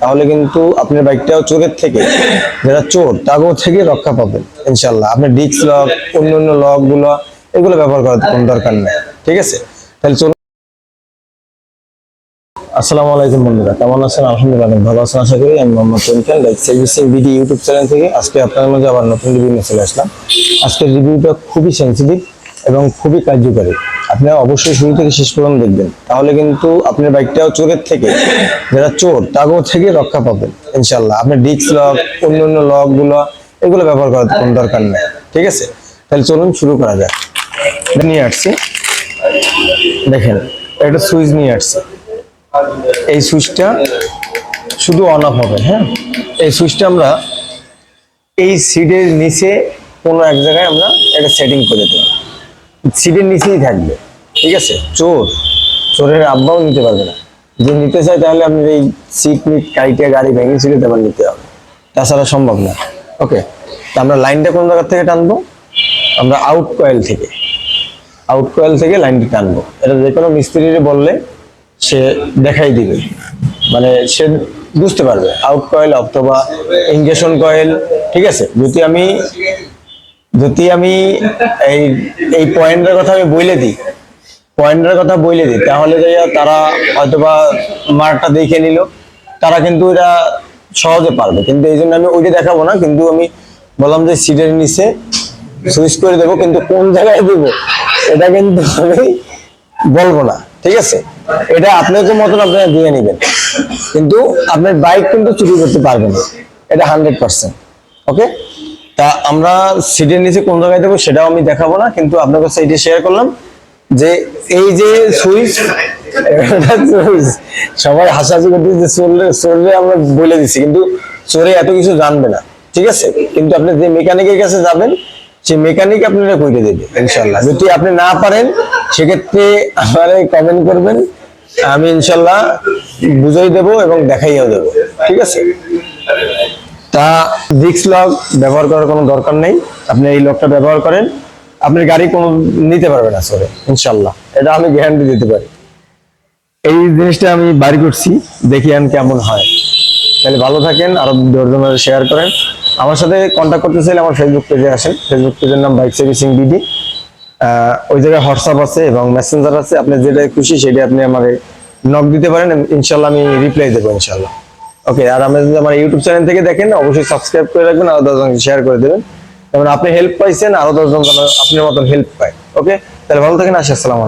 তাহলে কিন্তু আপনার বাইকটাও চোরের থেকে। যারা চোর তাকেও থেকে রক্ষা পাবেন ইনশাল্লাহ আপনার ডিস্ক লক, অন্য অন্য লকগুলো এগুলো ব্যবহার করার কোনো দরকার নেই। ঠিক আছে? তাহলে চলুন। আসসালামু আলাইকুম বন্ধুরা, কেমন আছেন? আলহামদুলিল্লাহ ভালো আছেন আশা করি। আমি মোহাম্মদ চঞ্চল লাইক সার্ভিসিং ভিডি ইউটিউব চ্যানেল থেকে। আজকে আপনার মাঝে আবার নতুন রিভিউ নিয়ে চলে আসলাম। আজকের রিভিউটা খুবই সেন্সিটিভ এবং খুবই কার্যকারী। আপনি অবশ্যই শুরু থেকে শেষ পর্যন্ত দেখবেন। তাহলে কিন্তু আপনার বাইকটাও চোরের থেকে, যারা চোর, তাকেও থেকে রক্ষা পাবেন ইনশাল্লাহ আপনার ডিস্ক লক অন্য অন্য লকগুলো, এগুলো ব্যবহার করার কোনো দরকার নেই, ঠিক আছে? তাহলে চলুন শুরু করা যাক। এটা নিয়ে আসছি। দেখেন একটা সুইচ নিয়ে আসছি। এই সুইচটা শুধু অন অফ হবে হ্যাঁ? এই সুইচটা আমরা এই সিডের নিচে কোনো এক জায়গায় আমরা একটা সেটিং করে দেবো সিডের নিচেই থাকবে। ঠিক আছে? চোর। চোরের আব্বাও নিতে পারবে না। যে নিতে চায় তাহলে আপনি এই সিট মিট কাইটে গাড়ি ভেঙে ছিঁড়ে আবার নিতে হবে। তাছাড়া সম্ভব না। ওকে তা আমরা লাইনটা কোন জায়গা থেকে টানবো? আমরা আউট কয়েল থেকে। আউট কয়েল থেকে লাইনটা টানবো। এটা যে কোনো মিস্ত্রিরে বললে সে দেখাই দিবে। মানে সে বুঝতে পারবে। আউট কয়েল অথবা ইঞ্জেকশন কয়েল ঠিক আছে? যদি আমি যদি আমি এই এই পয়েন্টের কথা আমি বলে দিই পয়েন্টের কথা বইলে দিই। তাহলে তারা হয়তোবা মারটা দেখে নিল। তারা কিন্তু এটা সহজে পারবে। কিন্তু এই জন্য আমি ওইটা দেখাবো না। কিন্তু আমি বললাম যে সিটের নিচে সুইচ করে দেবো, কিন্তু কোন জায়গায় দেবো, এটা কিন্তু আমি বলব না। ঠিক আছে? এটা আপনাদের মতন আপনারা দিয়ে নেবেন। কিন্তু আপনার বাইক কিন্তু চুরি করতে পারবেন এটা হান্ড্রেড পার্সেন্ট। ওকে? তা আমরা সিটের নিচে কোন জায়গায় দেবো সেটাও আমি দেখাবো না। কিন্তু আপনার কাছে এটা শেয়ার করলাম। যে এই যে সুইচ সবাই হাসাহাসি করতে যে চোরলে চোরলে আমরা বলে দিচ্ছি কিন্তু চোরে এত কিছু জানবে না ঠিক আছে? কিন্তু আপনি যে মেকানিকের কাছে যাবেন সেই মেকানিক আপনারা কইতে দেবে। ইনশাল্লাহ। যদি আপনি না পারেন সেক্ষেত্রে আমার কমেন্ট করবেন আমি ইনশাল্লাহ বুঝাই দেবো এবং দেখাইও দেবো ঠিক আছে? তা ডিক্স লক ব্যবহার করার কোনো দরকার নেই। আপনি এই লকটা ব্যবহার করেন। আপনার গাড়ি কোনো নিতে পারবে না সরে ইনশাল্লাহ। এটা আমি গ্যারান্টি দিতে পারি। এই জিনিসটা আমি বাড়ি করছি, দেখি আন কেমন হয়। তাহলে ভালো থাকেন, আরও দশজনের শেয়ার করেন। আমার সাথে কন্ট্যাক্ট করতে চাইলে আমার ফেসবুক পেজে আসেন। ফেসবুক পেজের নাম বাইক সার্ভিসিং বিডি ওই জায়গায় হোয়াটসঅ্যাপ আছে এবং মেসেঞ্জার আছে। আপনি যেটা খুশি সেটা আপনি আমাকে নক দিতে পারেন। ইনশাল্লাহ আমি রিপ্লাই দেবো, ইনশাল্লাহ। ওকে আর আপনি যদি আমার ইউটিউব চ্যানেল থেকে দেখেন, অবশ্যই সাবস্ক্রাইব করে রাখবেন, আর দশজন শেয়ার করে দেবেন। যেমন আপনি হেল্প পাইছেন, আরও দশজন আপনার মতন হেল্প পায়। ওকে তাহলে ভালো থাকেন, আসি, আসসালামু